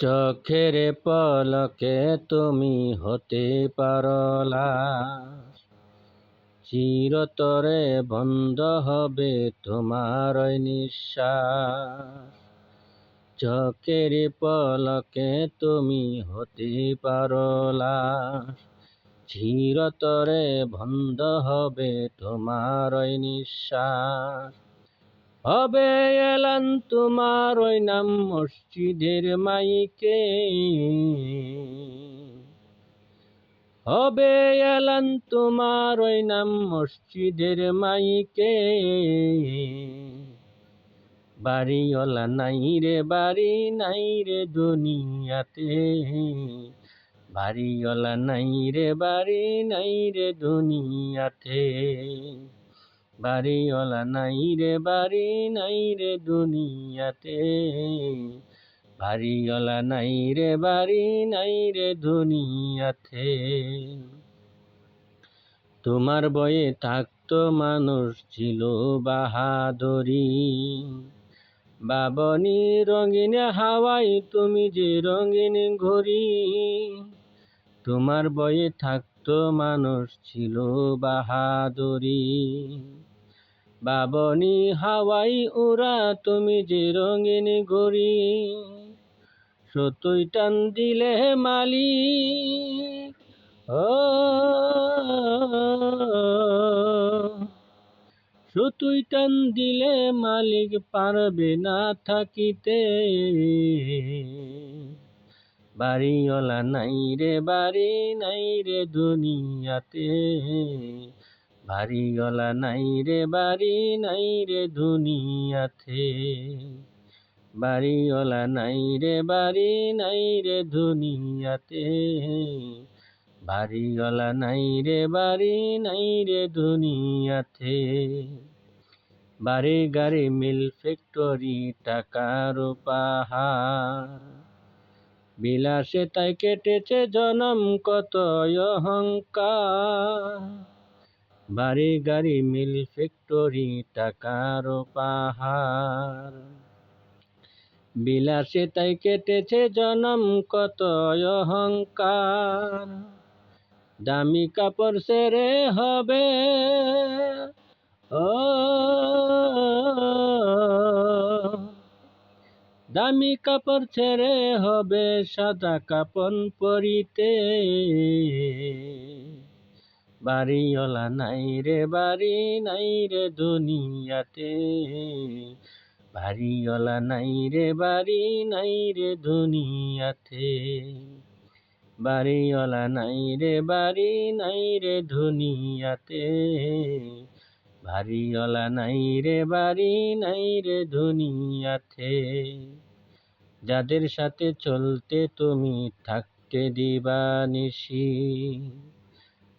চোখের পলকে তুমি হতে পারলা। চিরতরে বন্ধ হবে তোমার নিঃশ্বাস। চোখের পলকে তুমি হতে পারলা। চিরতরে বন্ধ হবে তোমার নিঃশ্বাস। হবে এলান তোমার ওই নাম মসজিদের মাইকে। হবে এলান তোমার ওই নাম মসজিদের মাইকে। বাড়িওয়ালা নাই রে, বাড়ি নাই রে দুনিয়াতে। বাড়িওয়ালা নাই রে, বাড়ি নাই রে দুনিয়াতে। বাড়িওয়ালা নাই রে, বাড়ি নাই রে দুনিয়াতে। বাড়িওয়ালা নাই রে, বাড়ি নাই রে দুনিয়াতে। তোমার বয়ে থাকতো মানুষ ছিল বাহাদুরি। বাবনি রঙিন হাওয়াই তুমি যে রঙিন ঘড়ি। তোমার বয়ে থাকতো মানুষ ছিল বাহাদুরি। বাবনি হাওয়াই উড়া তুমি যে রঙিন ঘড়ি সতই টান দিলে মালি ও, সুতুই টান দিলে মালিক পারবে না থাকিতে। বাড়িওয়ালা নাই রে, বাড়ি নাই রে দুনিয়াতে। বাড়িওয়ালা নাই রে, বাড়ি নাই রে দুনিয়াতে। বাড়িওয়ালা নাই রে, বাড়ি নাই রে দুনিয়াতে। বাড়িওয়ালা নাই রে, বাড়ি নাই রে দুনিয়াতে। বাড়ি গাড়ি মিল ফ্যাক্টরি, টাকার পাহাড়। বিলাসে তাই কেটেছে জনম, কত অহংকার। বাড়ি গাড়ি মিল ফ্যাক্টরি, টাকার পাহাড়। বিলাসে তাই কেটেছে জনম, কত অহংকার। দামি কাপড় সেরে হবে। ও, দামি কাপড় ছেড়ে হবে, সাদা কাপন পরিতে। বাড়িওয়ালা নাই রে, বাড়ি নাই রে দুনিয়াতে। বাড়িওয়ালা নাই রে, বাড়ি নাই রে দুনিয়াতে। বাড়িওয়ালা নাই রে, বাড়ি নাই রে দুনিয়াতে। বাড়িওয়ালা নাই রে, বাড়ি নাই রে দুনিয়াতে। যাদের সাথে চলতে তুমি থাকতে দিবা নিশি।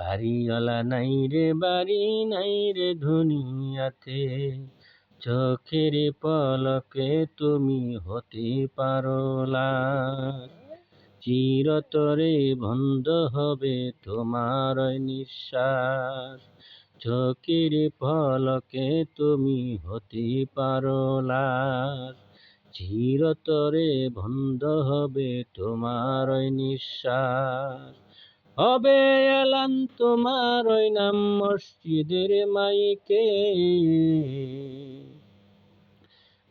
বাড়িওয়ালা নাই রে, বাড়ি নাই রে দুনিয়াতে। চোখের পলকে তুমি হতে পারো চিরতরে বন্ধ হবে তোমার নিঃশ্বাস। চোখের পলকে তুমি হতে পারো চিরতরে বন্ধ হবে তোমার নিঃশ্বাস। হবে এলান তোমার ওই নাম মসজিদের মাইকে।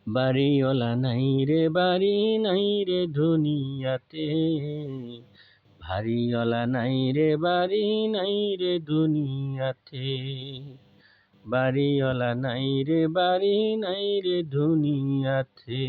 বাড়িওয়ালা নাই রে, বাড়ি নাই রে দুনিয়াতে। বাড়িওয়ালা নাই রে, বাড়ি নাই রে দুনিয়াতে। বাড়িওয়ালা নাই রে, বাড়ি নাই রে দুনিয়াতে।